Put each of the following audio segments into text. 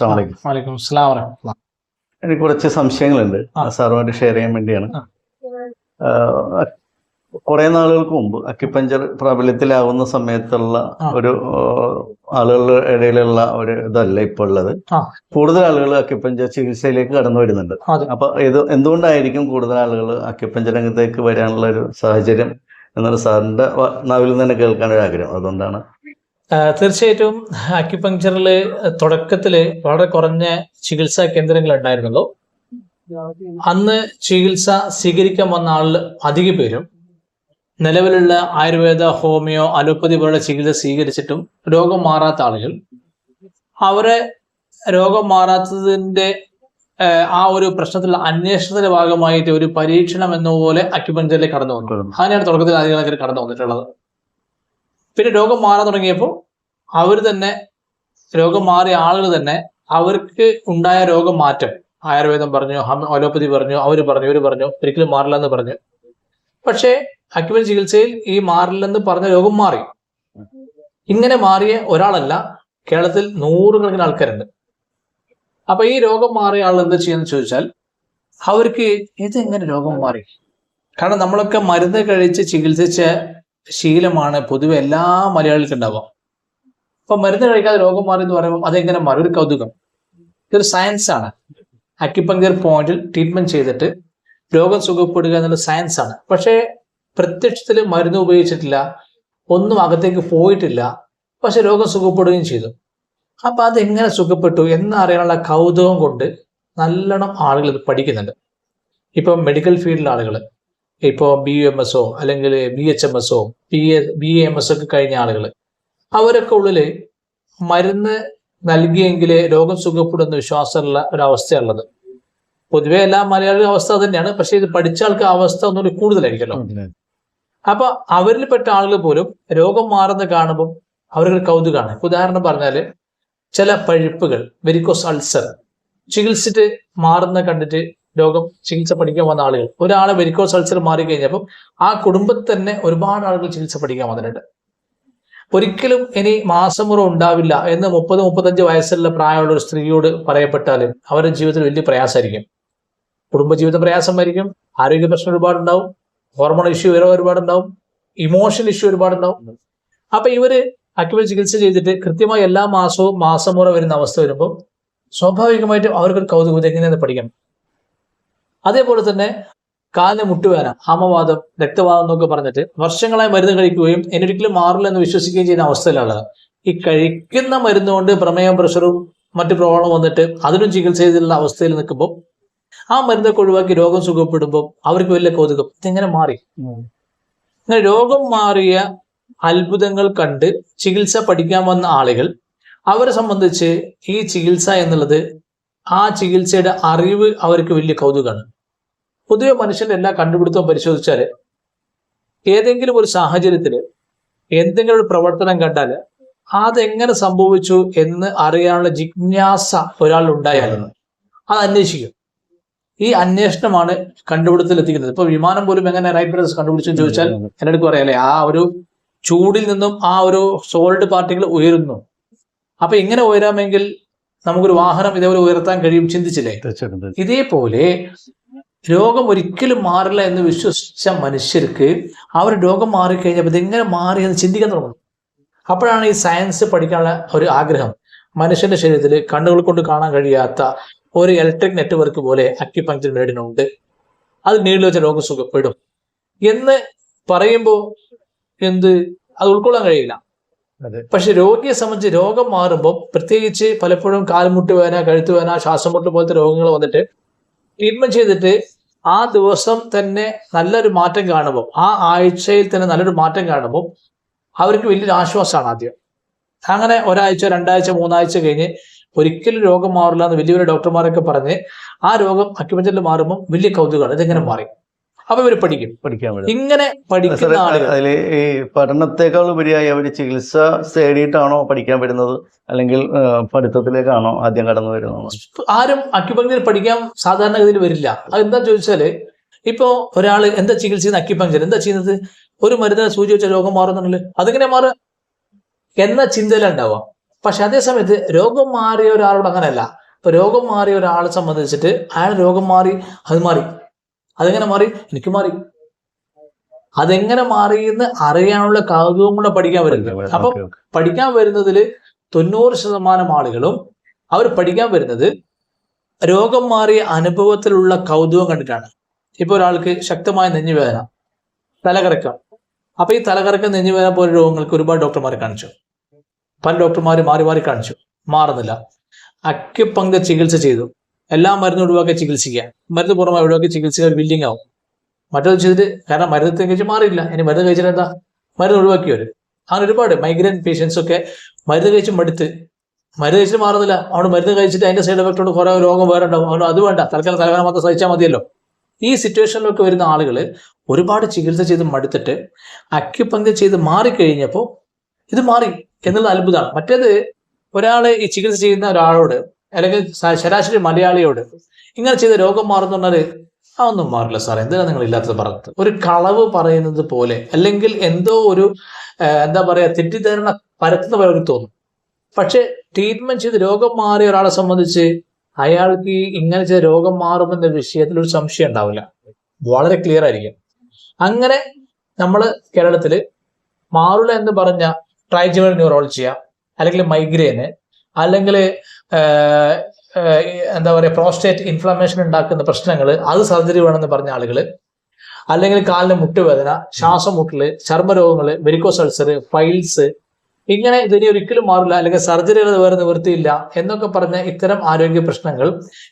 വലൈക്കും അസ്സലാം എനിക്ക് കുറച്ച് സംശയങ്ങളുണ്ട്. സാറുമായിട്ട് ഷെയർ ചെയ്യാൻ വേണ്ടിയാണ്. കുറെ നാളുകൾക്ക് മുമ്പ് അക്യുപഞ്ചർ പ്രാബല്യത്തിലാവുന്ന സമയത്തുള്ള ഒരു ആളുകളുടെ ഇടയിലുള്ള ഒരു ഇതല്ല ഇപ്പോൾ ഉള്ളത്. കൂടുതൽ ആളുകൾ അക്യുപഞ്ചർ ചികിത്സയിലേക്ക് കടന്നു വരുന്നുണ്ട്. അപ്പൊ ഇത് എന്തുകൊണ്ടായിരിക്കും കൂടുതൽ ആളുകൾ അക്യുപഞ്ചർ രംഗത്തേക്ക് വരാനുള്ള ഒരു സാഹചര്യം? എന്നുള്ള സാറിന്റെ നാവിൽ നിന്ന് തന്നെ കേൾക്കാൻ ഒരു ആഗ്രഹം. അതുകൊണ്ടാണ് തീർച്ചയായിട്ടും അക്യുപങ്ചറിൽ തുടക്കത്തിൽ വളരെ കുറഞ്ഞ ചികിത്സാ കേന്ദ്രങ്ങൾ ഉണ്ടായിരുന്നുള്ളൂ അന്ന് ചികിത്സ സ്വീകരിക്കാൻ വന്ന ആളിൽ അധിക പേരും നിലവിലുള്ള ആയുർവേദ ഹോമിയോ അലോപ്പതി പോലുള്ള ചികിത്സ സ്വീകരിച്ചിട്ടും രോഗം മാറാത്ത ആളുകൾ. അവരെ രോഗം മാറാത്തതിന്റെ ആ, ഒരു പ്രശ്നത്തിലുള്ള അന്വേഷണത്തിന്റെ ഭാഗമായിട്ട് ഒരു പരീക്ഷണം എന്ന പോലെ അക്യുപഞ്ചറിലേക്ക് കടന്നു വന്നിട്ടുള്ളത് അങ്ങനെയാണ് തുടക്കത്തിൽ ആദ്യങ്ങളൊക്കെ കടന്നു വന്നിട്ടുള്ളത്. പിന്നെ രോഗം മാറാൻ തുടങ്ങിയപ്പോൾ അവർ തന്നെ രോഗം മാറിയ ആളുകൾ തന്നെ അവർക്ക് ഉണ്ടായ രോഗമാറ്റം ആയുർവേദം പറഞ്ഞു അലോപ്പതി പറഞ്ഞു അവർ പറഞ്ഞു ഇവർ പറഞ്ഞു ഒരിക്കലും മാറില്ല എന്ന് പറഞ്ഞു. പക്ഷേ അക്യുമൻ ചികിത്സയിൽ ഈ മാറില്ലെന്ന് പറഞ്ഞ രോഗം മാറി. ഇങ്ങനെ മാറിയ ഒരാളല്ല കേരളത്തിൽ നൂറുകണക്കിന് ആൾക്കാരുണ്ട്. അപ്പൊ ഈ രോഗം മാറിയ ആൾ എന്ത് ചെയ്യുന്നത് ചോദിച്ചാൽ അവർക്ക് ഇതെങ്ങനെ രോഗം മാറി? കാരണം നമ്മളൊക്കെ മരുന്ന് കഴിച്ച് ചികിത്സിച്ച ശീലമാണ് പൊതുവെ എല്ലാ മലയാളികൾക്കും ഉണ്ടാവുക. അപ്പൊ മരുന്ന് കഴിക്കാതെ രോഗം മാറി എന്ന് പറയുമ്പോൾ അതെങ്ങനെ മാറി? ഒരു കൗതുകം. ഇതൊരു സയൻസ് ആണ്. അക്യുപങ്കർ പോയിന്റിൽ ട്രീറ്റ്മെന്റ് ചെയ്തിട്ട് രോഗം സുഖപ്പെടുക എന്നുള്ള സയൻസ് ആണ്. പക്ഷേ പ്രത്യക്ഷത്തിൽ മരുന്ന് ഉപയോഗിച്ചിട്ടില്ല ഒന്നും അകത്തേക്ക് പോയിട്ടില്ല പക്ഷെ രോഗം സുഖപ്പെടുകയും ചെയ്തു. അപ്പൊ അതെങ്ങനെ സുഖപ്പെട്ടു എന്നറിയാനുള്ള കൗതുകം കൊണ്ട് നല്ലോണം ആളുകൾ ഇത് പഠിക്കുന്നുണ്ട്. ഇപ്പം മെഡിക്കൽ ഫീൽഡിലെ ആളുകൾ ഇപ്പോൾ ബി യു എം എസോ അല്ലെങ്കിൽ B H M എസോ B A B M S ഒക്കെ കഴിഞ്ഞ ആളുകൾ അവരൊക്കെ ഉള്ളിൽ മരുന്ന് നൽകിയെങ്കിലേ രോഗം സുഖപ്പെടുന്ന വിശ്വാസമുള്ള ഒരവസ്ഥയുള്ളത് പൊതുവെ എല്ലാ മലയാളികളുടെ അവസ്ഥ തന്നെയാണ്. പക്ഷെ ഇത് പഠിച്ച ആൾക്ക് അവസ്ഥ ഒന്നുകൂടി കൂടുതലായിരിക്കല്ലോ. അപ്പൊ അവരിൽപ്പെട്ട ആളുകൾ പോലും രോഗം മാറുന്ന കാണുമ്പോൾ അവർക്ക് കൗതുകമാണ് ഉദാഹരണം പറഞ്ഞാൽ ചില പഴുപ്പുകൾ വെരിക്കോസ് അൾസർ ചികിത്സിച്ച് മാറുന്ന കണ്ടിട്ട് രോഗം ചികിത്സ പഠിക്കാൻ വന്ന ആളുകൾ. ഒരാളെ വെരിക്കോ അൾസർ മാറി കഴിഞ്ഞപ്പം ആ കുടുംബത്തിൽ തന്നെ ഒരുപാട് ആളുകൾ ചികിത്സ പഠിക്കാൻ വന്നിട്ടുണ്ട്. ഒരിക്കലും ഇനി മാസമുറ ഉണ്ടാവില്ല എന്ന് മുപ്പത് മുപ്പത്തഞ്ച് വയസ്സുള്ള പ്രായമുള്ള ഒരു സ്ത്രീയോട് പറയപ്പെട്ടാൽ അവരുടെ ജീവിതത്തിൽ വലിയ പ്രയാസമായിരിക്കും. കുടുംബജീവിതം പ്രയാസമായിരിക്കും. ആരോഗ്യ പ്രശ്നം ഒരുപാടുണ്ടാവും. ഹോർമോൺ ഇഷ്യൂ വരെ ഒരുപാടുണ്ടാവും. Emotional issue ഒരുപാടുണ്ടാവും. അപ്പൊ ഇവർ അക്യുപഞ്ചർ ചികിത്സ ചെയ്തിട്ട് കൃത്യമായി എല്ലാ മാസവും മാസമുറ വരുന്ന അവസ്ഥ വരുമ്പോൾ സ്വാഭാവികമായിട്ടും അവർക്കൊരു കൗതുകം എങ്ങനെയാണ് പഠിക്കണം അതേപോലെ തന്നെ കാലിന് മുട്ടുവേന ഹാമവാദം രക്തവാദം എന്നൊക്കെ പറഞ്ഞിട്ട് വർഷങ്ങളായി മരുന്ന് കഴിക്കുകയും എന്നൊരിക്കലും മാറില്ല എന്ന് വിശ്വസിക്കുകയും ചെയ്യുന്ന അവസ്ഥയിലുള്ളത് ഈ കഴിക്കുന്ന മരുന്ന് കൊണ്ട് പ്രമേയം പ്രഷറും മറ്റു പ്രോബ്ലം വന്നിട്ട് അതിനും ചികിത്സ ചെയ്തിട്ടുള്ള അവസ്ഥയിൽ നിൽക്കുമ്പോൾ ആ മരുന്നൊക്കെ ഒഴിവാക്കി രോഗം സുഖപ്പെടുമ്പോൾ അവർക്ക് വലിയ കൗതുകം. ഇതെങ്ങനെ മാറി? ഇങ്ങനെ രോഗം മാറിയ അത്ഭുതങ്ങൾ കണ്ട് ചികിത്സ പഠിക്കാൻ വന്ന ആളുകൾ അവരെ സംബന്ധിച്ച് ഈ ചികിത്സ എന്നുള്ളത് ആ ചികിത്സയുടെ അറിവ് അവർക്ക് വലിയ കൗതുകമാണ് പൊതുവെ മനുഷ്യന്റെ എല്ലാ കണ്ടുപിടുത്തവും പരിശോധിച്ചാൽ ഏതെങ്കിലും ഒരു സാഹചര്യത്തിൽ എന്തെങ്കിലും ഒരു പ്രവർത്തനം കണ്ടാൽ അതെങ്ങനെ സംഭവിച്ചു എന്ന് അറിയാനുള്ള ജിജ്ഞാസ ഒരാൾ ഉണ്ടായാലും അത് അന്വേഷിക്കും. ഈ അന്വേഷണമാണ് കണ്ടുപിടുത്തത്തിൽ എത്തിക്കുന്നത് ഇപ്പൊ വിമാനം പോലും എങ്ങനെ റൈറ്റ് ബ്രദേഴ്സ് കണ്ടുപിടിച്ചു ചോദിച്ചാൽ എല്ലാവർക്കും അറിയാലേ ആ ഒരു ചൂടിൽ നിന്നും ആ ഒരു സോൾഡ് പാർട്ടികൾ ഉയരുന്നു. അപ്പൊ ഇങ്ങനെ ഉയരാമെങ്കിൽ നമുക്കൊരു വാഹനം ഇതേപോലെ ഉയർത്താൻ കഴിയും ചിന്തിച്ചില്ലേ. ഇതേപോലെ രോഗം ഒരിക്കലും മാറില്ല എന്ന് വിശ്വസിച്ച മനുഷ്യർക്ക് ആ ഒരു രോഗം മാറിക്കഴിഞ്ഞപ്പോൾ ഇതെങ്ങനെ മാറി എന്ന് ചിന്തിക്കാൻ തുടങ്ങും അപ്പോഴാണ് ഈ സയൻസ് പഠിക്കാനുള്ള ഒരു ആഗ്രഹം. മനുഷ്യന്റെ ശരീരത്തിൽ കണ്ണുകൾ കൊണ്ട് കാണാൻ കഴിയാത്ത ഒരു ഇലക്ട്രിക് നെറ്റ്വർക്ക് പോലെ അക്യുപങ്ക്ചർ നേടിനുണ്ട് അത് നീളിൽ വെച്ച രോഗം സുഖപ്പെടും. എന്ന് പറയുമ്പോൾ എന്ത്? അത് ഉൾക്കൊള്ളാൻ കഴിയില്ല. പക്ഷെ രോഗിയെ സംബന്ധിച്ച് രോഗം മാറുമ്പോൾ പ്രത്യേകിച്ച് പലപ്പോഴും കാൽമുട്ട് വേന കഴുത്ത് വേദന ശ്വാസം മുട്ട് പോലത്തെ രോഗങ്ങൾ വന്നിട്ട് ട്രീറ്റ്മെന്റ് ചെയ്തിട്ട് ആ ദിവസം തന്നെ നല്ലൊരു മാറ്റം കാണുമ്പോൾ ആ ആഴ്ചയിൽ തന്നെ നല്ലൊരു മാറ്റം കാണുമ്പോൾ അവർക്ക് വലിയൊരു ആശ്വാസമാണ് ആദ്യം. അങ്ങനെ ഒരാഴ്ച രണ്ടാഴ്ച മൂന്നാഴ്ച കഴിഞ്ഞ് ഒരിക്കലും രോഗം മാറില്ല എന്ന് വലിയ വലിയ ഡോക്ടർമാരൊക്കെ പറഞ്ഞ് ആ രോഗം അക്യുപഞ്ചറിൽ മാറുമ്പോൾ വലിയ കൗതുകമാണ്. ഇതെങ്ങനെ മാറി? അപ്പൊ ഇവർ പഠിക്കും. പഠിക്കാൻ വേണ്ടി ഇങ്ങനെ പഠിക്കുന്ന ആളുകൾ. അതിൽ ഈ പഠനത്തെക്കാൾ ഉപരിയായി അവർ ചികിത്സ തേടിയിട്ടാണോ പഠിക്കാൻ വരുന്നത്? അല്ലെങ്കിൽ പഠിത്തത്തിലേക്കാണോ ആദ്യം കടന്നു വരുന്നത്? ആരും അക്യുപങ്ക്ചർ പഠിക്കാൻ സാധാരണഗതിയിൽ വരില്ല. അതെന്താ ചോദിച്ചാൽ ഇപ്പോ ഒരാൾ എന്താ ചികിത്സ ചെയ്യുന്ന അക്യുപങ്ക്ചർ? എന്താ ചെയ്യുന്നത്? ഒരു മരുന്ന് സൂചി വെച്ച രോഗം മാറുന്നുണ്ടല്ലോ. അതെങ്ങനെ മാറുക എന്ന ചിന്തയിലുണ്ടാവുക പക്ഷെ അതേസമയത്ത് രോഗം മാറിയ ഒരാളോട് അങ്ങനെയല്ല. ഇപ്പൊ രോഗം മാറിയ ഒരാളെ സംബന്ധിച്ചിട്ട് അയാൾ രോഗം മാറി അത് മാറി. അതെങ്ങനെ മാറി? എനിക്ക് മാറി. അതെങ്ങനെ മാറി എന്ന് അറിയാനുള്ള കൗതുകം കൂടെ പഠിക്കാൻ വരുന്നത്. അപ്പൊ. പഠിക്കാൻ വരുന്നതിൽ തൊണ്ണൂറ് ശതമാനം ആളുകളും അവർ പഠിക്കാൻ വരുന്നത് രോഗം മാറിയ അനുഭവത്തിലുള്ള കൗതുകം കണ്ടിട്ടാണ്. ഇപ്പൊ ഒരാൾക്ക് ശക്തമായ നെഞ്ഞുവേദന തലകറക്കം. അപ്പൊ ഈ തലകറക്കം നെഞ്ഞുവേദന പോലെ രോഗങ്ങൾക്ക് ഒരുപാട് ഡോക്ടർമാരെ കാണിച്ചു. പല ഡോക്ടർമാർ മാറി മാറി കാണിച്ചു. മാറുന്നില്ല. അക്യപങ്ക ചികിത്സ ചെയ്തു. എല്ലാ മരുന്നും ഒഴിവാക്കി ചികിത്സിക്കുക. മരുന്ന് പുറമെ ഒഴിവാക്കി ചികിത്സിക്കുക ബിൽഡിംഗ് ആവും. മറ്റൊരു ചെയ്തിട്ട് കാരണം മരുന്ന് കഴിച്ച് മാറിയില്ല. ഇനി മരുന്ന് കഴിച്ചിട്ട് എന്താ? മരുന്ന് ഒഴിവാക്കിയവർ അങ്ങനെ ഒരുപാട് മൈഗ്രെയിൻ പേഷ്യൻസ് ഒക്കെ മരുന്ന് കഴിച്ച് മടുത്ത്. മരുന്ന് കഴിച്ചിട്ട് മാറുന്നില്ല. അവിടെ മരുന്ന് കഴിച്ചിട്ട് അതിന്റെ സൈഡ് എഫക്റ്റ് കൊണ്ട് കുറേ രോഗം വേറെ ഉണ്ടാവും. അതുകൊണ്ട് അത് വേണ്ട. തൽക്കാലം തലവേദന മാത്രം സഹിച്ചാൽ മതിയല്ലോ. ഈ സിറ്റുവേഷനിലൊക്കെ വരുന്ന ആളുകൾ ഒരുപാട് ചികിത്സ ചെയ്ത് മടുത്തിട്ട് അക്യുപങ്ക്ചർ ചെയ്ത് മാറിക്കഴിഞ്ഞപ്പോൾ ഇത് മാറി എന്നുള്ള അത്ഭുതമാണ്. മറ്റേത് ഒരാൾ ഈ ചികിത്സ ചെയ്യുന്ന ഒരാളോട് അല്ലെങ്കിൽ ശരാശരി മലയാളിയോട് ഇങ്ങനെ ചെയ്ത രോഗം മാറുന്ന പറഞ്ഞാൽ ആ ഒന്നും മാറില്ല സാർ എന്തിനാണ് നിങ്ങൾ ഇല്ലാത്തത്? പറഞ്ഞത് ഒരു കളവ് പറയുന്നത് പോലെ അല്ലെങ്കിൽ എന്തോ ഒരു എന്താ പറയാ തെറ്റിദ്ധാരണ പരത്തുന്ന പോലെ ഒരു തോന്നും. പക്ഷെ ട്രീറ്റ്മെന്റ് ചെയ്ത് രോഗം മാറിയ ഒരാളെ സംബന്ധിച്ച് അയാൾക്ക് ഇങ്ങനെ ചെയ്ത രോഗം മാറുമെന്ന വിഷയത്തിൽ ഒരു സംശയം ഉണ്ടാവില്ല. വളരെ ക്ലിയർ ആയിരിക്കും. അങ്ങനെ നമ്മൾ കേരളത്തിൽ മാറില്ല എന്ന് പറഞ്ഞ ട്രൈജിമൽ ന്യൂറോളജിയ അല്ലെങ്കിൽ മൈഗ്രെയിന് അല്ലെങ്കിൽ എന്താ പറയുക പ്രോസ്റ്റേറ്റ് ഇൻഫ്ലമേഷൻ ഉണ്ടാക്കുന്ന പ്രശ്നങ്ങൾ അത് സർജറി വേണമെന്ന് പറഞ്ഞ ആളുകൾ അല്ലെങ്കിൽ കാലിന് മുട്ടുവേദന ശ്വാസം മുട്ടൽ ചർമ്മരോഗങ്ങൾ വെരിക്കോസ് അൾസർ ഫൈൽസ് ഇങ്ങനെ ഇതിനി ഒരിക്കലും മാറില്ല. അല്ലെങ്കിൽ സർജറികൾ വേറെ നിവൃത്തിയില്ല എന്നൊക്കെ പറഞ്ഞ ഇത്തരം ആരോഗ്യ പ്രശ്നങ്ങൾ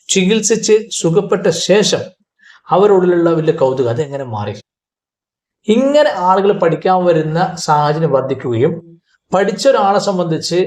ചികിത്സിച്ച് സുഖപ്പെട്ട ശേഷം അവരുള്ളിലുള്ള വലിയ കൗതുകം അതെങ്ങനെ മാറി. ഇങ്ങനെ ആളുകൾ പഠിക്കാൻ വരുന്ന സാഹചര്യം വർദ്ധിക്കുകയും പഠിച്ച ഒരാളെ സംബന്ധിച്ച്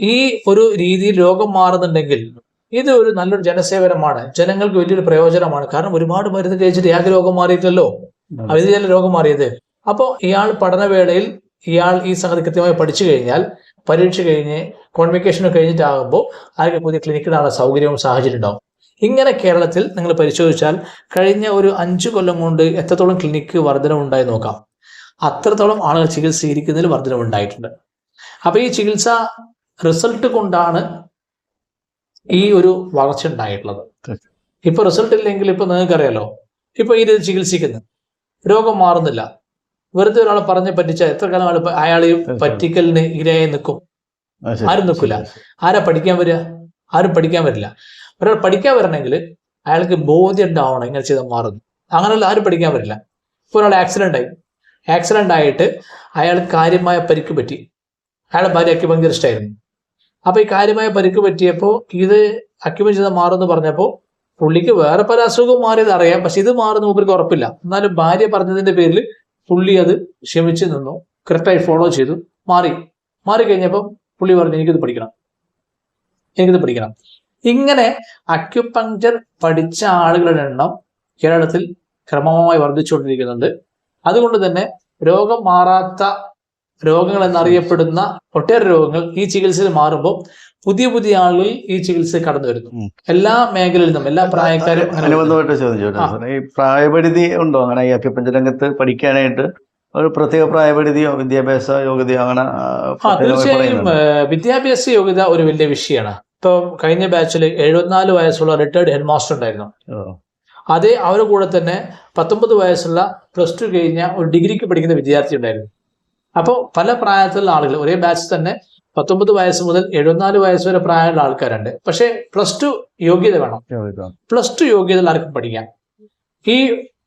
ഈ ഒരു രീതിയിൽ രോഗം മാറുന്നുണ്ടെങ്കിൽ ഇത് ഒരു നല്ലൊരു ജനസേവനമാണ്. ജനങ്ങൾക്ക് വലിയൊരു പ്രയോജനമാണ്. കാരണം ഒരുപാട് മരുന്ന് കഴിച്ചിട്ട് ഇയാൾക്ക് രോഗം മാറിയിട്ടല്ലോ അതിൽ രോഗം മാറിയത്. അപ്പോൾ ഇയാൾ പഠനവേളയിൽ ഇയാൾ ഈ സംഗതി കൃത്യമായി പഠിച്ചു കഴിഞ്ഞാൽ പരീക്ഷ കഴിഞ്ഞ് കോൺവിക്കേഷൻ കഴിഞ്ഞിട്ടാകുമ്പോൾ ആർക്കും പുതിയ ക്ലിനിക്കിടാനുള്ള സൗകര്യവും സാഹചര്യം ഉണ്ടാവും. ഇങ്ങനെ കേരളത്തിൽ നിങ്ങൾ പരിശോധിച്ചാൽ കഴിഞ്ഞ ഒരു അഞ്ചു കൊല്ലം കൊണ്ട് എത്രത്തോളം ക്ലിനിക്ക് വർധനമുണ്ടായി നോക്കാം. അത്രത്തോളം ആളുകൾ ചികിത്സ സ്വീകരിക്കുന്നതിൽ വർധനവുണ്ടായിട്ടുണ്ട് അപ്പൊ ഈ ചികിത്സ റിസൾട്ട് കൊണ്ടാണ് ഈ ഒരു വളർച്ച ഉണ്ടായിട്ടുള്ളത്. ഇപ്പൊ റിസൾട്ട് ഇല്ലെങ്കിൽ ഇപ്പൊ നിങ്ങൾക്കറിയാലോ ഇപ്പൊ ഈ രീതി ചികിത്സിക്കുന്നു. രോഗം മാറുന്നില്ല. വെറുതെ ഒരാളെ പറഞ്ഞ് പറ്റിച്ച എത്ര കാലം അയാൾ ഈ പറ്റിക്കലിന് ഇരയായി നിൽക്കും ആരും നിൽക്കില്ല. ആരാ പഠിക്കാൻ വരിക? ആരും പഠിക്കാൻ വരില്ല. ഒരാൾ പഠിക്കാൻ വരണമെങ്കിൽ അയാൾക്ക് ബോധ്യം ഉണ്ടാവണം ഇങ്ങനെ ചെയ്താൽ മാറുന്നു. അങ്ങനെയുള്ള ആരും പഠിക്കാൻ വരില്ല. ഇപ്പോൾ ഒരാൾ ആക്സിഡന്റ് ആയി. ആക്സിഡന്റ് ആയിട്ട് അയാൾ കാര്യമായ പരിക്ക് പറ്റി. അയാളെ ഭാര്യയ്ക്ക് ഭയങ്കര ആയിരുന്നു അപ്പൊ ഈ കാര്യമായ പരിക്ക് പറ്റിയപ്പോൾ ഇത് അക്യുപഞ്ചർ ചെയ്താൽ മാറുമെന്ന് പറഞ്ഞപ്പോൾ പുള്ളിക്ക് വേറെ പല അസുഖവും മാറിയത് അറിയാം. പക്ഷെ ഇത് മാറുന്ന മൂപ്പർക്ക് ഉറപ്പില്ല. എന്നാലും ഭാര്യ പറഞ്ഞതിന്റെ പേരിൽ പുള്ളി അത് ക്ഷമിച്ച് നിന്നു. കറക്റ്റായി ഫോളോ ചെയ്തു. മാറി. മാറി കഴിഞ്ഞപ്പോൾ പുള്ളി പറഞ്ഞു എനിക്കിത് പഠിക്കണം. എനിക്കിത് പഠിക്കണം. ഇങ്ങനെ അക്യുപങ്ചർ പഠിച്ച ആളുകളുടെ എണ്ണം കേരളത്തിൽ ക്രമമായി വർദ്ധിച്ചുകൊണ്ടിരിക്കുന്നുണ്ട്. അതുകൊണ്ട് തന്നെ രോഗം മാറാത്ത രോഗങ്ങൾ എന്നറിയപ്പെടുന്ന ഒട്ടേറെ രോഗങ്ങൾ ഈ ചികിത്സയിൽ മാറുമ്പോൾ പുതിയ പുതിയ ആളുകൾ ഈ ചികിത്സ കടന്നു വരുന്നു. എല്ലാ മേഖലയിൽ നിന്നും എല്ലാ പ്രായക്കാരും. അനുബന്ധമായിട്ട് ഈ പ്രായപരിധി ഉണ്ടോ? അങ്ങനെ ഈ അക്യുപഞ്ചർ രംഗത്ത് പഠിക്കാനായിട്ട് ഒരു പ്രത്യേക പ്രായപരിധിയോ വിദ്യാഭ്യാസ യോഗ്യതയോ അങ്ങനെ തീർച്ചയായും വിദ്യാഭ്യാസ യോഗ്യത ഒരു വലിയ വിഷയമാണ്. ഇപ്പൊ കഴിഞ്ഞ ബാച്ചിൽ എഴുപത്തിനാല് വയസ്സുള്ള റിട്ടയർഡ് ഹെഡ് മാസ്റ്റർ ഉണ്ടായിരുന്നു അതേ അവരുടെ കൂടെ തന്നെ പത്തൊമ്പത് വയസ്സുള്ള പ്ലസ് ടു കഴിഞ്ഞ ഒരു ഡിഗ്രിക്ക് പഠിക്കുന്ന വിദ്യാർത്ഥി ഉണ്ടായിരുന്നു. അപ്പോൾ പല പ്രായത്തിലുള്ള ആളുകൾ ഒരേ ബാച്ച് തന്നെ പത്തൊമ്പത് വയസ്സ് മുതൽ എഴുപത്തിനാല് വയസ്സ് വരെ പ്രായമുള്ള ആൾക്കാരുണ്ട്. പക്ഷേ പ്ലസ് ടു യോഗ്യത വേണം. പ്ലസ് ടു യോഗ്യത ആർക്കും പഠിക്കാം. ഈ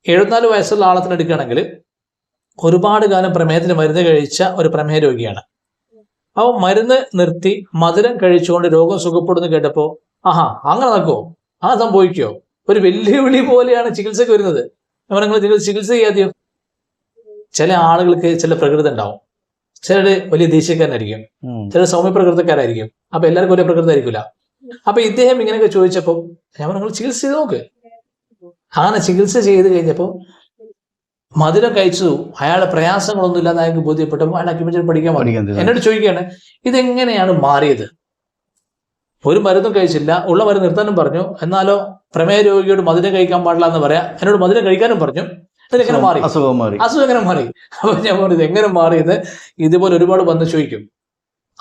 എഴുപത്തിനാല് വയസ്സുള്ള ആളത്തിന് എടുക്കുകയാണെങ്കിൽ ഒരുപാട് കാലം പ്രമേഹത്തിന് മരുന്ന് കഴിച്ച ഒരു പ്രമേഹ രോഗിയാണ്. അപ്പോൾ മരുന്ന് നിർത്തി മധുരം കഴിച്ചുകൊണ്ട് രോഗം സുഖപ്പെടുന്നു കേട്ടപ്പോൾ ആഹാ അങ്ങനെ നടക്കുമോ ആ സംഭവിക്കുമോ ഒരു വെല്ലുവിളി പോലെയാണ് ചികിത്സക്ക് വരുന്നത്. നിങ്ങൾ ചികിത്സ ചെയ്യാതെയോ? ചില ആളുകൾക്ക് ചില പ്രകൃതി ഉണ്ടാവും. ചിലര് വലിയ ദേശീയക്കാരനായിരിക്കും. ചില സൗമ്യ പ്രകൃതക്കാരായിരിക്കും അപ്പൊ എല്ലാവർക്കും ഒരേ പ്രകൃതി ആയിരിക്കില്ല അപ്പൊ ഇദ്ദേഹം ഇങ്ങനെയൊക്കെ ചോദിച്ചപ്പോൾ ഞാൻ പറഞ്ഞു, നിങ്ങൾ ചികിത്സ ചെയ്ത് നോക്ക്. അങ്ങനെ ചികിത്സ ചെയ്ത് കഴിഞ്ഞപ്പോൾ മധുരം കഴിച്ചു. അയാളെ പ്രയാസങ്ങളൊന്നും ഇല്ലാതെ അയാൾക്ക് ബോധ്യപ്പെട്ടപ്പോൾ അയാൾ അക്യുമെച്ചർ പഠിക്കാൻ പഠിക്കുന്നത് പഠിക്കാൻ എന്നോട് ചോദിക്കുകയാണ് ഇതെങ്ങനെയാണ് മാറിയത്? ഒരു മരുന്നും കഴിച്ചില്ല. ഉള്ള മരുന്ന് നിർത്താനും പറഞ്ഞു. എന്നാലോ പ്രമേയ രോഗിയോട് മധുരം കഴിക്കാൻ പാടില്ല എന്ന് പറയാം. എന്നോട് മധുരം കഴിക്കാനും പറഞ്ഞു. ഇതെങ്ങനെ മാറി. അസുഖം മാറി. അസുഖം എങ്ങനെ മാറി. അപ്പൊ ഞാൻ പറഞ്ഞത് എങ്ങനെ മാറിയത് ഇതുപോലെ ഒരുപാട് വന്ന് ചോദിക്കും.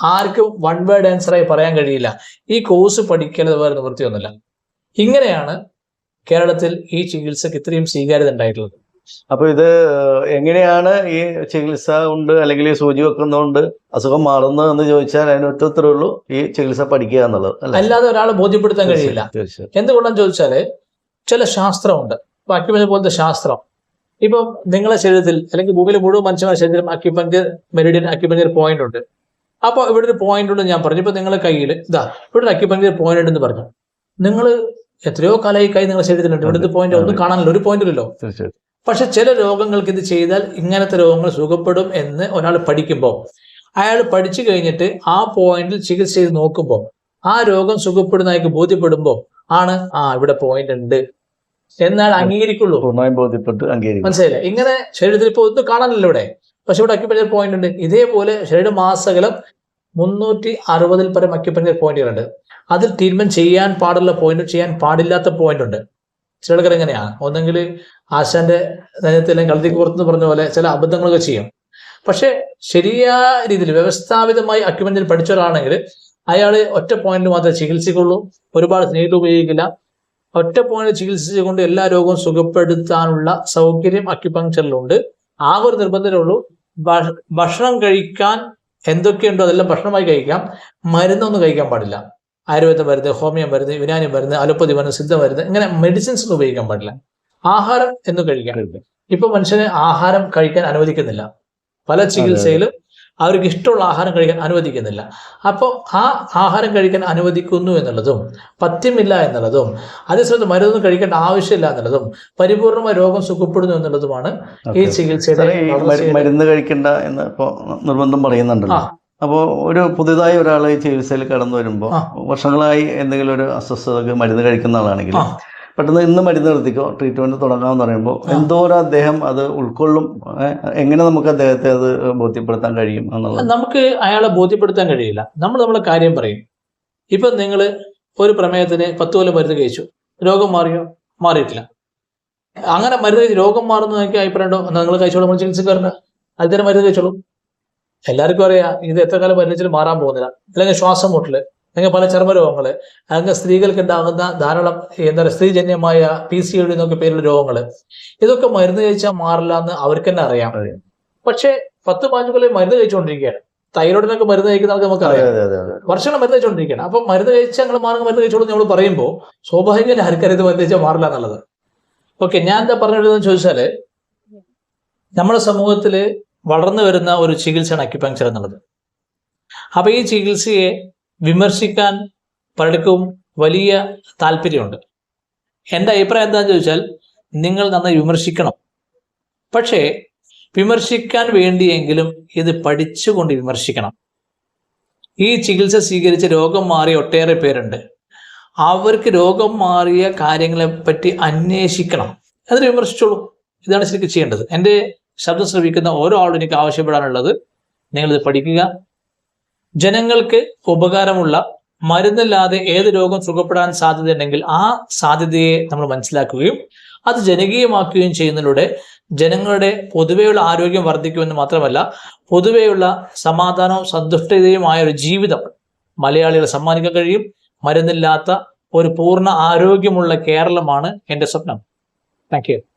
ആർക്കും വൺ വേർഡ് ആൻസറായി പറയാൻ കഴിയില്ല. ഈ കോഴ്സ് പഠിക്കേണ്ടത് വേറെ നിവൃത്തിയൊന്നുമില്ല. ഇങ്ങനെയാണ് കേരളത്തിൽ ഈ ചികിത്സക്ക് ഇത്രയും സ്വീകാര്യത ഉണ്ടായിട്ടുള്ളത്. അപ്പൊ ഇത് എങ്ങനെയാണ് ഈ ചികിത്സ ഉണ്ട് അല്ലെങ്കിൽ ഈ സൂചി വെക്കുന്നതുകൊണ്ട് അസുഖം മാറുന്നു എന്ന് ചോദിച്ചാൽ അതിന് ഒറ്റ ഉത്തരവേ ഉള്ളൂ ഈ ചികിത്സ പഠിക്കുക എന്നുള്ളത് അല്ലേ? അല്ലാതെ ഒരാളെ ബോധ്യപ്പെടുത്താൻ കഴിയില്ല. എന്തുകൊണ്ടാന്ന് ചോദിച്ചാൽ ചില ശാസ്ത്രമുണ്ട്. ബാക്കി പോലത്തെ ശാസ്ത്രം. ഇപ്പം നിങ്ങളുടെ ശരീരത്തിൽ അല്ലെങ്കിൽ ഭൂമിയിൽ മുഴുവൻ മനുഷ്യരുടെ ശരീരം അക്യുപഞ്ചർ മെരിഡിയൻ അക്യുപഞ്ചർ പോയിന്റ് ഉണ്ട്. അപ്പോൾ ഇവിടെ ഒരു പോയിന്റ് ഉണ്ട് ഞാൻ പറഞ്ഞു. ഇപ്പൊ നിങ്ങളെ കയ്യിൽ ഇതാ ഇവിടെ ഒരു അക്യുപഞ്ചർ പോയിന്റ് ഉണ്ടെന്ന് പറഞ്ഞു. നിങ്ങൾ എത്രയോ കാലമായി കൈ നിങ്ങളുടെ ശരീരത്തിലുണ്ട്. ഇവിടുത്തെ പോയിന്റ് ഒന്നും കാണാനില്ല. ഒരു പോയിന്റ് ഇല്ലല്ലോ. പക്ഷെ ചില രോഗങ്ങൾക്ക് ഇത് ചെയ്താൽ ഇങ്ങനത്തെ രോഗങ്ങൾ സുഖപ്പെടും എന്ന് ഒരാൾ പഠിക്കുമ്പോൾ അയാൾ പഠിച്ചു കഴിഞ്ഞിട്ട് ആ പോയിന്റിൽ ചികിത്സ ചെയ്ത് നോക്കുമ്പോൾ ആ രോഗം സുഖപ്പെടുന്നതായിട്ട് ബോധ്യപ്പെടുമ്പോൾ ആണ് ആ ഇവിടെ പോയിന്റ് ഉണ്ട്. എന്നാൽ അംഗീകരിക്കുള്ളൂ. പൂർണമായും ബോധ്യപ്പെട്ട് അംഗീകരിക്കും മനസ്സിലായില്ലേ? ഇങ്ങനെ ശരീരത്തിൽ ഇപ്പോൾ ഒന്നും കാണാനില്ല ഇവിടെ. പക്ഷെ ഇവിടെ അക്യുപഞ്ചർ പോയിന്റ് ഉണ്ട്. ഇതേപോലെ ശരീര മാസകലം മുന്നൂറ്റി അറുപതിൽ പരം അക്യുപഞ്ചർ പോയിന്റുകളുണ്ട് അതിൽ ട്രീറ്റ്മെന്റ് ചെയ്യാൻ പാടുള്ള പോയിന്റ് ചെയ്യാൻ പാടില്ലാത്ത പോയിന്റ് ഉണ്ട്. ചിലർക്ക് എങ്ങനെയാണ് ഒന്നെങ്കിൽ ആശാന്റെ നയത്തിൽ കളത്തിക്ക് പുറത്തുനിന്ന് പറഞ്ഞ പോലെ ചില അബദ്ധങ്ങളൊക്കെ ചെയ്യും. പക്ഷെ ശരിയായ രീതിയിൽ വ്യവസ്ഥാപിതമായി അക്യുപഞ്ചർ പഠിച്ച ഒരാളാണെങ്കിൽ അയാൾ ഒറ്റ പോയിന്റ് മാത്രമേ ചികിത്സിക്കുള്ളൂ. ഒരുപാട് സ്നേഹിത ഉപയോഗിക്കില്ല. ഒറ്റ പോയിന്റ് ചികിത്സിച്ചുകൊണ്ട് എല്ലാ രോഗവും സുഖപ്പെടുത്താനുള്ള സൗകര്യം അക്യുപങ്ക്ചറിലുണ്ട്. ആ ഒരു നിർബന്ധമേ ഉള്ളൂ. ഭ- ഭക്ഷണം കഴിക്കാൻ എന്തൊക്കെയുണ്ടോ അതെല്ലാം ഭക്ഷണമായി കഴിക്കാം. മരുന്നൊന്നും കഴിക്കാൻ പാടില്ല. ആയുർവേദ മരുന്ന് ഹോമിയോ മരുന്ന് യുനാനി മരുന്ന് അലോപ്പതി മരുന്ന് സിദ്ധ മരുന്ന് ഇങ്ങനെ മെഡിസിൻസ് ഒന്നും ഉപയോഗിക്കാൻ പാടില്ല. ആഹാരം എന്ന് കഴിക്കാൻ ഇപ്പൊ മനുഷ്യന് ആഹാരം കഴിക്കാൻ അനുവദിക്കുന്നില്ല. പല ചികിത്സയിലും അവർക്ക് ഇഷ്ടമുള്ള ആഹാരം കഴിക്കാൻ അനുവദിക്കുന്നില്ല. അപ്പോൾ ആ ആഹാരം കഴിക്കാൻ അനുവദിക്കുന്നു എന്നുള്ളതും പഥ്യമില്ല എന്നുള്ളതും അതേസമയത്ത് മരുന്നൊന്നും കഴിക്കേണ്ട ആവശ്യമില്ല എന്നുള്ളതും പരിപൂർണമായ രോഗം സുഖപ്പെടുന്നു എന്നുള്ളതുമാണ് ഈ ചികിത്സയുടെ മരുന്ന് കഴിക്കേണ്ട എന്ന് ഇപ്പോൾ നിർബന്ധം പറയുന്നുണ്ടല്ലോ. അപ്പോൾ ഒരു പുതിയതായി ഒരാൾ ഈ ചികിത്സയിൽ കടന്നു വരുമ്പോൾ വർഷങ്ങളായി എന്തെങ്കിലും ഒരു അസ്വസ്ഥതക്ക് മരുന്ന് കഴിക്കുന്ന ആളാണെങ്കിൽ. പെട്ടെന്ന് ഇന്ന് മരുന്ന് നിർത്തിക്കോ ട്രീറ്റ്മെന്റ് തുടങ്ങാമെന്ന് പറയുമ്പോൾ എന്തോരം അദ്ദേഹം അത് ഉൾക്കൊള്ളും? എങ്ങനെ നമുക്ക് അദ്ദേഹത്തെ അത് ബോധ്യപ്പെടുത്താൻ കഴിയും എന്നുള്ളത്? നമുക്ക് അയാളെ ബോധ്യപ്പെടുത്താൻ കഴിയില്ല. നമ്മൾ നമ്മളെ കാര്യം പറയും. ഇപ്പൊ നിങ്ങൾ ഒരു പ്രമേയത്തിന് പത്ത് കൊല്ലം മരുന്ന് കഴിച്ചു. രോഗം മാറിയോ? മാറിയിട്ടില്ല. അങ്ങനെ മരുന്ന് രോഗം മാറുന്ന എനിക്ക് അഭിപ്രായം ഉണ്ടോ എന്നാൽ നിങ്ങൾ കഴിച്ചോളൂ നമ്മൾ ചികിത്സക്കാരന്. അതിന് മരുന്ന് കഴിച്ചോളൂ. എല്ലാവർക്കും അറിയാം ഇത് എത്ര കാലം മരുന്നിച്ചാലും മാറാൻ പോകുന്നില്ല. അല്ലെങ്കിൽ ശ്വാസം മുട്ടൽ. അല്ലെങ്കിൽ പല ചർമ്മരോഗങ്ങൾ അങ്ങനെ സ്ത്രീകൾക്ക് ഉണ്ടാകുന്ന ധാരാളം എന്താ പറയുക സ്ത്രീജന്യമായ പി സി ഒ ഡി എന്നൊക്കെ പേരുള്ള രോഗങ്ങൾ ഇതൊക്കെ മരുന്ന് കഴിച്ചാൽ മാറില്ല എന്ന് അവർക്ക് തന്നെ അറിയാം. പക്ഷേ പത്ത് പതിനഞ്ച് കൊല്ലം മരുന്ന് കഴിച്ചുകൊണ്ടിരിക്കുകയാണ്. തൈറോയിഡിനൊക്കെ മരുന്ന് കഴിക്കുന്ന ആൾക്ക് നമുക്ക് അറിയാം. വർഷങ്ങൾ മരുന്ന് കഴിച്ചുകൊണ്ടിരിക്കുകയാണ്. അപ്പൊ മരുന്ന് കഴിച്ചാൽ ഞങ്ങൾ മാറുന്ന മരുന്ന് കഴിച്ചോളൂ നമ്മൾ പറയുമ്പോൾ സ്വാഭാവികമായി ആർക്കറിയത് മരുന്ന് കഴിച്ചാൽ മാറില്ല എന്നുള്ളത്? ഓക്കെ ഞാൻ എന്താ പറഞ്ഞിരുന്നത് ചോദിച്ചാൽ നമ്മുടെ സമൂഹത്തിൽ വളർന്നു വരുന്ന ഒരു ചികിത്സയാണ് അക്യുപങ്ചർ എന്നുള്ളത്. അപ്പൊ ഈ ചികിത്സയെ വിമർശിക്കാൻ പലർക്കും വലിയ താല്പര്യമുണ്ട്. എന്റെ അഭിപ്രായം എന്താണെന്ന് ചോദിച്ചാൽ നിങ്ങൾ നന്നായി വിമർശിക്കണം. പക്ഷേ വിമർശിക്കാൻ വേണ്ടിയെങ്കിലും ഇത് പഠിച്ചുകൊണ്ട് വിമർശിക്കണം. ഈ ചികിത്സ സ്വീകരിച്ച രോഗം മാറിയ ഒട്ടേറെ പേരുണ്ട്. അവർക്ക് രോഗം മാറിയ കാര്യങ്ങളെ പറ്റി അന്വേഷിക്കണം. അതിന് വിമർശിച്ചോളൂ. ഇതാണ് ശരിക്കും ചെയ്യേണ്ടത്. എന്റെ ശബ്ദം ശ്രമിക്കുന്ന ഓരോ ആളും എനിക്ക് ആവശ്യപ്പെടാനുള്ളത് നിങ്ങളിത് പഠിക്കുക. ജനങ്ങൾക്ക് ഉപകാരമുള്ള മരുന്നില്ലാതെ ഏത് രോഗം സുഖപ്പെടാൻ സാധ്യതയുണ്ടെങ്കിൽ ആ സാധ്യതയെ നമ്മൾ മനസ്സിലാക്കുകയും അത് ജനകീയമാക്കുകയും ചെയ്യുന്നതിലൂടെ ജനങ്ങളുടെ പൊതുവെയുള്ള ആരോഗ്യം വർദ്ധിക്കുമെന്ന് മാത്രമല്ല പൊതുവെയുള്ള സമാധാനവും സന്തുഷ്ടതയുമായ ഒരു ജീവിതം മലയാളികളെ സമ്മാനിക്കാൻ കഴിയും. മരുന്നില്ലാത്ത ഒരു പൂർണ ആരോഗ്യമുള്ള കേരളമാണ് എന്റെ സ്വപ്നം. താങ്ക്